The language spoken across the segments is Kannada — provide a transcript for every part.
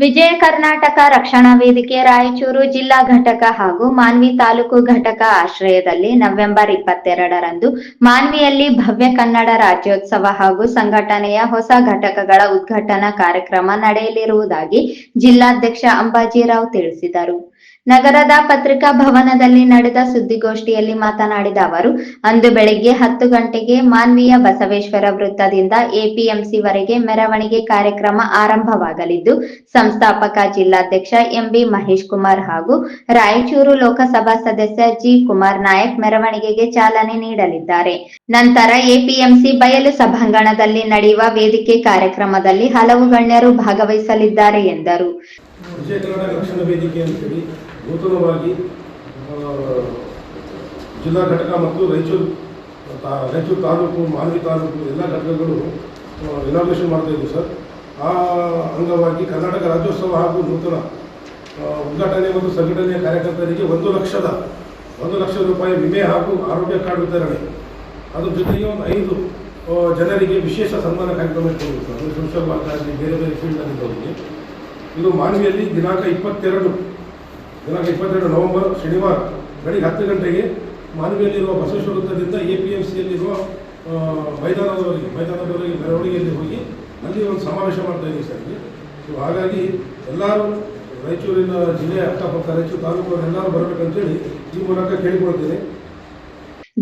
ವಿಜಯ ಕರ್ನಾಟಕ ರಕ್ಷಣಾ ವೇದಿಕೆ, ರಾಯಚೂರು ಜಿಲ್ಲಾ ಘಟಕ ಹಾಗೂ ಮಾನ್ವಿ ತಾಲೂಕು ಘಟಕ ಆಶ್ರಯದಲ್ಲಿ ನವೆಂಬರ್ ಇಪ್ಪತ್ತೆರಡರಂದು ಮಾನ್ವಿಯಲ್ಲಿ ಭವ್ಯ ಕನ್ನಡ ರಾಜ್ಯೋತ್ಸವ ಹಾಗೂ ಸಂಘಟನೆಯ ಹೊಸ ಘಟಕಗಳ ಉದ್ಘಾಟನಾ ಕಾರ್ಯಕ್ರಮ ನಡೆಯಲಿರುವುದಾಗಿ ಜಿಲ್ಲಾಧ್ಯಕ್ಷ ಅಂಬಾಜಿರಾವ್ ತಿಳಿಸಿದರು. ನಗರದ ಪತ್ರಿಕಾ ಭವನದಲ್ಲಿ ನಡೆದ ಸುದ್ದಿಗೋಷ್ಠಿಯಲ್ಲಿ ಮಾತನಾಡಿದ ಅವರು, ಅಂದು ಬೆಳಿಗ್ಗೆ ಹತ್ತು ಗಂಟೆಗೆ ಮಾನ್ವೀಯ ಬಸವೇಶ್ವರ ವೃತ್ತದಿಂದ ಎಪಿಎಂಸಿವರೆಗೆ ಮೆರವಣಿಗೆ ಕಾರ್ಯಕ್ರಮ ಆರಂಭವಾಗಲಿದ್ದು, ಸಂಸ್ಥಾಪಕ ಜಿಲ್ಲಾಧ್ಯಕ್ಷ ಎಂಬಿ ಮಹೇಶ್ ಕುಮಾರ್ ಹಾಗೂ ರಾಯಚೂರು ಲೋಕಸಭಾ ಸದಸ್ಯ ಜಿ ಕುಮಾರ್ ನಾಯಕ್ ಮೆರವಣಿಗೆಗೆ ಚಾಲನೆ ನೀಡಲಿದ್ದಾರೆ. ನಂತರ ಎಪಿಎಂಸಿ ಬಯಲು ಸಭಾಂಗಣದಲ್ಲಿ ನಡೆಯುವ ವೇದಿಕೆ ಕಾರ್ಯಕ್ರಮದಲ್ಲಿ ಹಲವು ಗಣ್ಯರು ಭಾಗವಹಿಸಲಿದ್ದಾರೆ ಎಂದರು. ವಿಜಯ ಕರ್ನಾಟಕ ರಕ್ಷಣಾ ವೇದಿಕೆ ಅಂತೇಳಿ ನೂತನವಾಗಿ ಜಿಲ್ಲಾ ಘಟಕ ಮತ್ತು ರಾಯಚೂರು ತಾ- ರಾಯಚೂರು ತಾಲೂಕು, ಮಾನ್ವಿ ತಾಲೂಕು ಎಲ್ಲ ಘಟಕಗಳು ಇನಾಗ್ರೇಷನ್ ಮಾಡ್ತಾ ಇದ್ದೀವಿ ಸರ್. ಆ ಅಂಗವಾಗಿ ಕರ್ನಾಟಕ ರಾಜ್ಯೋತ್ಸವ ಹಾಗೂ ನೂತನ ಉದ್ಘಾಟನೆ ಮತ್ತು ಸಂಘಟನೆಯ ಕಾರ್ಯಕರ್ತರಿಗೆ ಒಂದು ಲಕ್ಷದ, ಒಂದು ಲಕ್ಷ ರೂಪಾಯಿ ವಿಮೆ ಹಾಗೂ ಆರೋಗ್ಯ ಕಾರ್ಡ್ ವಿತರಣೆ. ಅದ್ರ ಜೊತೆಗೆ ಒಂದು ಐದು ಜನರಿಗೆ ವಿಶೇಷ ಸನ್ಮಾನ ಕಾರ್ಯಕ್ರಮ ಇಟ್ಕೊಂಡಿದ್ದೀವಿ ಸರ್. ಸೋಷಿಯಲ್ ವರ್ಕ್ ಆಗಲಿ ಬೇರೆ ಬೇರೆ ಫೀಲ್ಡ್ನಲ್ಲಿದ್ದವರಿಗೆ ಇದು ಮಾನ್ವಿಯಲ್ಲಿ ದಿನಾಂಕ ಇಪ್ಪತ್ತೆರಡು. ದಿನಾಂಕ ಇಪ್ಪತ್ತೆರಡು ನವೆಂಬರ್, ಶನಿವಾರ, ಬೆಳಿಗ್ಗೆ ಹತ್ತು ಗಂಟೆಗೆ ಮಾನ್ವಿಯಲ್ಲಿರುವ ಬಸವೇಶ್ವರ ವೃತ್ತದಿಂದ ಎ ಪಿ ಎಂ ಸಿಯಲ್ಲಿರುವ ಮೈದಾನದವರೆಗೆ ಮೈದಾನದವರೆಗೆ ಮೆರವಣಿಗೆಯಲ್ಲಿ ಹೋಗಿ ಅಲ್ಲಿ ಒಂದು ಸಮಾವೇಶ ಮಾಡ್ತಾ ಇದ್ದೀವಿ ಸರ್ ಸೊ ಹಾಗಾಗಿ ಎಲ್ಲರೂ ರಾಯಚೂರಿನ ಜಿಲ್ಲೆಯ ಅಕ್ಕಪಕ್ಕ, ರಾಯಚೂರು ತಾಲೂಕು ಎಲ್ಲರೂ ಬರಬೇಕಂತೇಳಿ ಈ ಮೂಲಕ ಕೇಳಿಕೊಳ್ತೇನೆ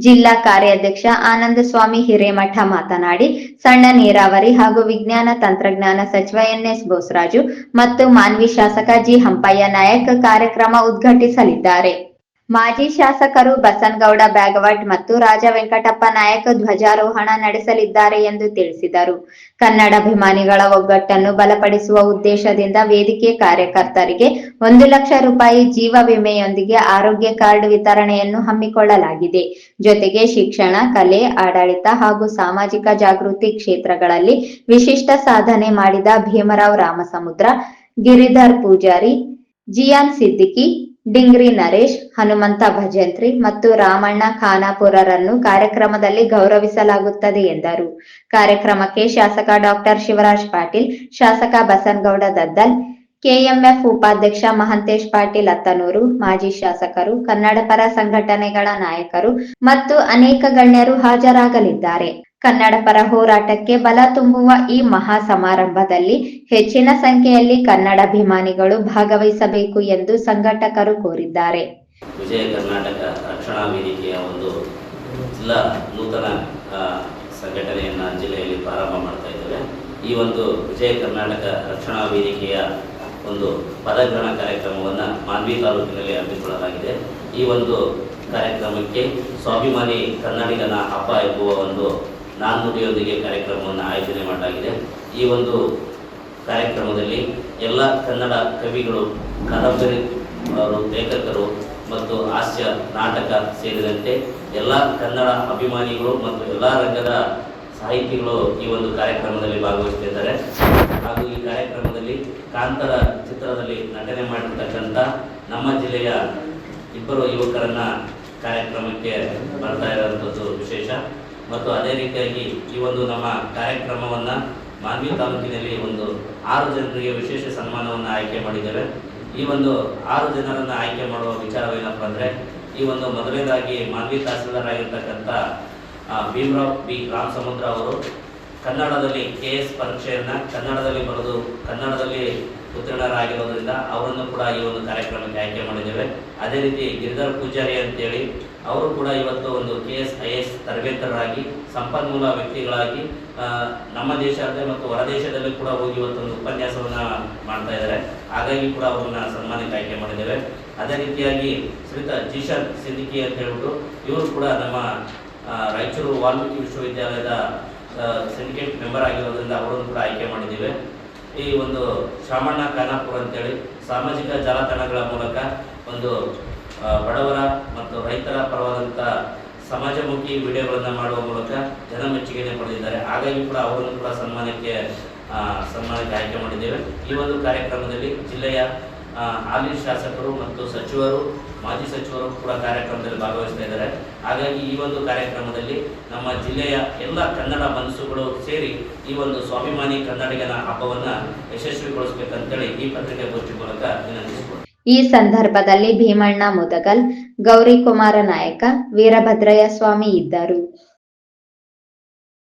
ಜಿಲ್ಲಾ ಕಾರ್ಯಾಧ್ಯಕ್ಷ ಆನಂದ ಸ್ವಾಮಿ ಹಿರೇಮಠ ಮಾತನಾಡಿ, ಸಣ್ಣ ನೀರಾವರಿ ಹಾಗೂ ವಿಜ್ಞಾನ ತಂತ್ರಜ್ಞಾನ ಸಚಿವ ಎನ್ಎಸ್ ಬೋಸರಾಜು ಮತ್ತು ಮಾನ್ವಿ ಶಾಸಕ ಜಿ ಹಂಪಯ್ಯ ನಾಯಕ್ ಕಾರ್ಯಕ್ರಮ ಉದ್ಘಾಟಿಸಲಿದ್ದಾರೆ. ಮಾಜಿ ಶಾಸಕರು ಬಸನ್ಗೌಡ, ಬ್ಯಾಗವಟ್ ಮತ್ತು ರಾಜ ವೆಂಕಟಪ್ಪ ನಾಯಕ್ ಧ್ವಜಾರೋಹಣ ನಡೆಸಲಿದ್ದಾರೆ ಎಂದು ತಿಳಿಸಿದರು. ಕನ್ನಡಾಭಿಮಾನಿಗಳ ಒಗ್ಗಟ್ಟನ್ನು ಬಲಪಡಿಸುವ ಉದ್ದೇಶದಿಂದ ವೇದಿಕೆ ಕಾರ್ಯಕರ್ತರಿಗೆ ಒಂದು ಲಕ್ಷ ರೂಪಾಯಿ ಜೀವ ವಿಮೆಯೊಂದಿಗೆ ಆರೋಗ್ಯ ಕಾರ್ಡ್ ವಿತರಣೆಯನ್ನು ಹಮ್ಮಿಕೊಳ್ಳಲಾಗಿದೆ. ಜೊತೆಗೆ ಶಿಕ್ಷಣ, ಕಲೆ, ಆಡಳಿತ ಹಾಗೂ ಸಾಮಾಜಿಕ ಜಾಗೃತಿ ಕ್ಷೇತ್ರಗಳಲ್ಲಿ ವಿಶಿಷ್ಟ ಸಾಧನೆ ಮಾಡಿದ ಭೀಮರಾವ್ ರಾಮಸಮುದ್ರ, ಗಿರಿಧರ್ ಪೂಜಾರಿ, ಜಿಯಾನ್ ಸಿದ್ದಿಕಿ ಡಿಂಗ್ರಿ ನರೇಶ್, ಹನುಮಂತ ಭಜಂತ್ರಿ ಮತ್ತು ರಾಮಣ್ಣ ಖಾನಾಪುರರನ್ನು ಕಾರ್ಯಕ್ರಮದಲ್ಲಿ ಗೌರವಿಸಲಾಗುತ್ತದೆ ಎಂದರು. ಕಾರ್ಯಕ್ರಮಕ್ಕೆ ಶಾಸಕ ಡಾಕ್ಟರ್ ಶಿವರಾಜ್ ಪಾಟೀಲ್, ಶಾಸಕ ಬಸನಗೌಡ ದದ್ದಲ್ ಕೆಎಂಎಫ್ ಉಪಾಧ್ಯಕ್ಷ ಮಹಂತೇಶ್ ಪಾಟೀಲ್ ಅತ್ತನೂರು, ಮಾಜಿ ಶಾಸಕರು, ಕನ್ನಡ ಪರ ಸಂಘಟನೆಗಳ ನಾಯಕರು ಮತ್ತು ಅನೇಕ ಗಣ್ಯರು ಹಾಜರಾಗಲಿದ್ದಾರೆ. ಕನ್ನಡ ಪರ ಹೋರಾಟಕ್ಕೆ ಬಲ ತುಂಬುವ ಈ ಮಹಾ ಸಮಾರಂಭದಲ್ಲಿ ಹೆಚ್ಚಿನ ಸಂಖ್ಯೆಯಲ್ಲಿ ಕನ್ನಡಾಭಿಮಾನಿಗಳು ಭಾಗವಹಿಸಬೇಕು ಎಂದು ಸಂಘಟಕರು ಕೋರಿದ್ದಾರೆ. ವಿಜಯ ಕರ್ನಾಟಕ ರಕ್ಷಣಾ ವೇದಿಕೆಯ ಒಂದು ಜಿಲ್ಲಾ ನೂತನ ಸಂಘಟನೆಯನ್ನು ಜಿಲ್ಲೆಯಲ್ಲಿ ಪ್ರಾರಂಭ ಮಾಡ್ತಾ ಇದ್ದೇವೆ. ಈ ಒಂದು ವಿಜಯ ಕರ್ನಾಟಕ ರಕ್ಷಣಾ ವೇದಿಕೆಯ ಒಂದು ಪದಗ್ರಹಣ ಕಾರ್ಯಕ್ರಮವನ್ನು ಮಾನ್ವಿ ತಾಲೂಕಿನಲ್ಲಿ ಹಮ್ಮಿಕೊಳ್ಳಲಾಗಿದೆ. ಈ ಒಂದು ಕಾರ್ಯಕ್ರಮಕ್ಕೆ ಸ್ವಾಭಿಮಾನಿ ಕನ್ನಡಿಗನ ಹಬ್ಬ ಎಂಬುವ ಒಂದು ನಾನ್ನುಡಿಯೊಂದಿಗೆ ಕಾರ್ಯಕ್ರಮವನ್ನು ಆಯೋಜನೆ ಮಾಡಲಾಗಿದೆ. ಈ ಒಂದು ಕಾರ್ಯಕ್ರಮದಲ್ಲಿ ಎಲ್ಲ ಕನ್ನಡ ಕವಿಗಳು ಕಾದಂಬರಿ ಅವರು ಲೇಖಕರು ಮತ್ತು ಹಾಸ್ಯ ನಾಟಕ ಸೇರಿದಂತೆ ಎಲ್ಲ ಕನ್ನಡ ಅಭಿಮಾನಿಗಳು ಮತ್ತು ಎಲ್ಲ ರಂಗದ ಸಾಹಿತಿಗಳು ಈ ಒಂದು ಕಾರ್ಯಕ್ರಮದಲ್ಲಿ ಭಾಗವಹಿಸ್ತಿದ್ದಾರೆ. ಹಾಗೂ ಈ ಕಾರ್ಯಕ್ರಮದಲ್ಲಿ ಕಾಂತರ ಚಿತ್ರದಲ್ಲಿ ನಟನೆ ಮಾಡಿರ್ತಕ್ಕಂಥ ನಮ್ಮ ಜಿಲ್ಲೆಯ ಇಬ್ಬರು ಯುವಕರನ್ನ ಕಾರ್ಯಕ್ರಮಕ್ಕೆ ಬರ್ತಾ ಇರೋವಂಥದ್ದು ವಿಶೇಷ. ಮತ್ತು ಅದೇ ರೀತಿಯಾಗಿ ಈ ಒಂದು ನಮ್ಮ ಕಾರ್ಯಕ್ರಮವನ್ನು ಮಾನ್ವಿ ತಾಲೂಕಿನಲ್ಲಿ ಒಂದು ಆರು ಜನರಿಗೆ ವಿಶೇಷ ಸನ್ಮಾನವನ್ನು ಆಯ್ಕೆ ಮಾಡಿದ್ದೇವೆ. ಈ ಒಂದು ಆರು ಜನರನ್ನು ಆಯ್ಕೆ ಮಾಡುವ ವಿಚಾರವೇನಪ್ಪ ಅಂದರೆ, ಈ ಒಂದು ಮೊದಲನೇದಾಗಿ ಮಾನ್ವಿ ತಹಸೀಲ್ದಾರ್ ಆಗಿರ್ತಕ್ಕಂಥ ಭೀಮರಾವ್ ಬಿ ರಾಮಸಮುದ್ರ ಅವರು ಕನ್ನಡದಲ್ಲಿ ಕೆ ಎಸ್ ಪರೀಕ್ಷೆಯನ್ನು ಕನ್ನಡದಲ್ಲಿ ಬರೆದು ಕನ್ನಡದಲ್ಲಿ ಉತ್ತೀರ್ಣರಾಗಿರೋದ್ರಿಂದ ಅವರನ್ನು ಕೂಡ ಈ ಒಂದು ಕಾರ್ಯಕ್ರಮಕ್ಕೆ ಆಯ್ಕೆ ಮಾಡಿದ್ದೇವೆ. ಅದೇ ರೀತಿ ಗಿರಿಧರ್ ಪೂಜಾರಿ ಅಂತೇಳಿ ಅವರು ಕೂಡ ಇವತ್ತು ಒಂದು ಕೆ ಎಸ್ ಐ ಎಸ್ ತರಬೇತರಾಗಿ ಸಂಪನ್ಮೂಲ ವ್ಯಕ್ತಿಗಳಾಗಿ ನಮ್ಮ ದೇಶದಲ್ಲಿ ಮತ್ತು ಹೊರದೇಶದಲ್ಲಿ ಕೂಡ ಹೋಗಿ ಇವತ್ತೊಂದು ಉಪನ್ಯಾಸವನ್ನು ಮಾಡ್ತಾ ಇದ್ದಾರೆ. ಹಾಗಾಗಿ ಕೂಡ ಅವ್ರನ್ನ ಸನ್ಮಾನಕ್ಕೆ ಆಯ್ಕೆ ಮಾಡಿದ್ದೇವೆ. ಅದೇ ರೀತಿಯಾಗಿ ಶ್ರೀತ ಜೀಶನ್ ಸಿದ್ದಿಕಿ ಅಂತ ಹೇಳ್ಬಿಟ್ಟು ಇವರು ಕೂಡ ನಮ್ಮ ರಾಯಚೂರು ವಾಲ್ಮೀಕಿ ವಿಶ್ವವಿದ್ಯಾಲಯದ ಸಿಂಡಿಕೇಟ್ ಮೆಂಬರ್ ಆಗಿರೋದ್ರಿಂದ ಅವರನ್ನು ಕೂಡ ಆಯ್ಕೆ ಮಾಡಿದ್ದೇವೆ. ಈ ಒಂದು ಶಾಮಣ್ಣ ಖಾನಾಪುರ ಅಂತೇಳಿ ಸಾಮಾಜಿಕ ಜಾಲತಾಣಗಳ ಮೂಲಕ ಒಂದು ಬಡವರ ಮತ್ತು ರೈತರ ಪರವಾದಂಥ ಸಮಾಜಮುಖಿ ವಿಡಿಯೋಗಳನ್ನು ಮಾಡುವ ಮೂಲಕ ಜನ ಮೆಚ್ಚುಗೆಯನ್ನು ಪಡೆದಿದ್ದಾರೆ. ಹಾಗಾಗಿ ಕೂಡ ಅವರನ್ನು ಕೂಡ ಸನ್ಮಾನಕ್ಕೆ ಸನ್ಮಾನಕ್ಕೆ ಆಯ್ಕೆ ಮಾಡಿದ್ದೇವೆ. ಈ ಒಂದು ಕಾರ್ಯಕ್ರಮದಲ್ಲಿ ಜಿಲ್ಲೆಯ ಹಾಲಿ ಶಾಸಕರು ಮತ್ತು ಸಚಿವರು, ಮಾಜಿ ಸಚಿವರು ಕೂಡ ಕಾರ್ಯಕ್ರಮದಲ್ಲಿ ಭಾಗವಹಿಸ್ತಾ ಇದ್ದಾರೆ. ಹಾಗಾಗಿ ಈ ಒಂದು ಕಾರ್ಯಕ್ರಮದಲ್ಲಿ ನಮ್ಮ ಜಿಲ್ಲೆಯ ಎಲ್ಲ ಕನ್ನಡ ಮನಸ್ಸುಗಳು ಸೇರಿ ಈ ಒಂದು ಸ್ವಾಭಿಮಾನಿ ಕನ್ನಡಿಗನ ಹಬ್ಬವನ್ನು ಯಶಸ್ವಿಗೊಳಿಸಬೇಕಂತೇಳಿ ಈ ಪತ್ರಿಕೆ ಗೋಷ್ಠಿ ಮೂಲಕ ವಿನಂತಿಸಿಕೊಳ್ಳಿ ಈ ಸಂದರ್ಭದಲ್ಲಿ ಭೀಮಣ್ಣ ಮುದಗಲ್, ಗೌರಿಕುಮಾರ ನಾಯಕ, ವೀರಭದ್ರಯ್ಯ ಸ್ವಾಮಿ ಇದ್ದರು.